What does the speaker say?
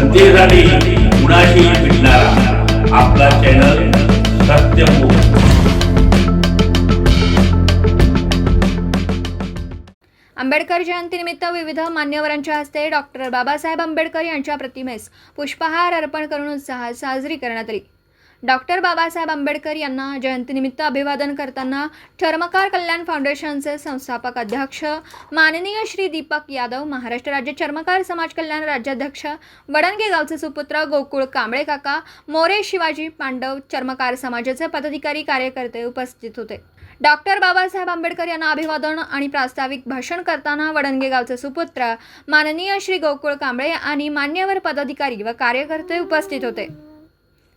जनतेसाठी कुणाशी भेटणारा. आपला चॅनल सत्यमुख आंबेडकर जयंतीनिमित्त विविध मान्यवरांच्या हस्ते डॉक्टर बाबासाहेब आंबेडकर यांच्या प्रतिमेस पुष्पहार अर्पण करून उत्साहात साजरी करण्यात आली. डॉक्टर बाबासाहेब आंबेडकर यांना जयंतीनिमित्त अभिवादन करताना चर्मकार कल्याण फाउंडेशनचे संस्थापक अध्यक्ष माननीय श्री दीपक यादव महाराष्ट्र राज्य चर्मकार समाज कल्याण राज्याध्यक्ष वडणगे गावचे सुपुत्र गोकुळ कांबळे काका मोरे शिवाजी पांडव चर्मकार समाजाचे पदाधिकारी कार्यकर्ते उपस्थित होते. डॉक्टर बाबासाहेब आंबेडकर यांना अभिवादन आणि प्रास्ताविक भाषण करताना वडणगे गावचे सुपुत्र माननीय श्री गोकुळ कांबळे आणि मान्यवर पदाधिकारी व कार्यकर्ते उपस्थित होते.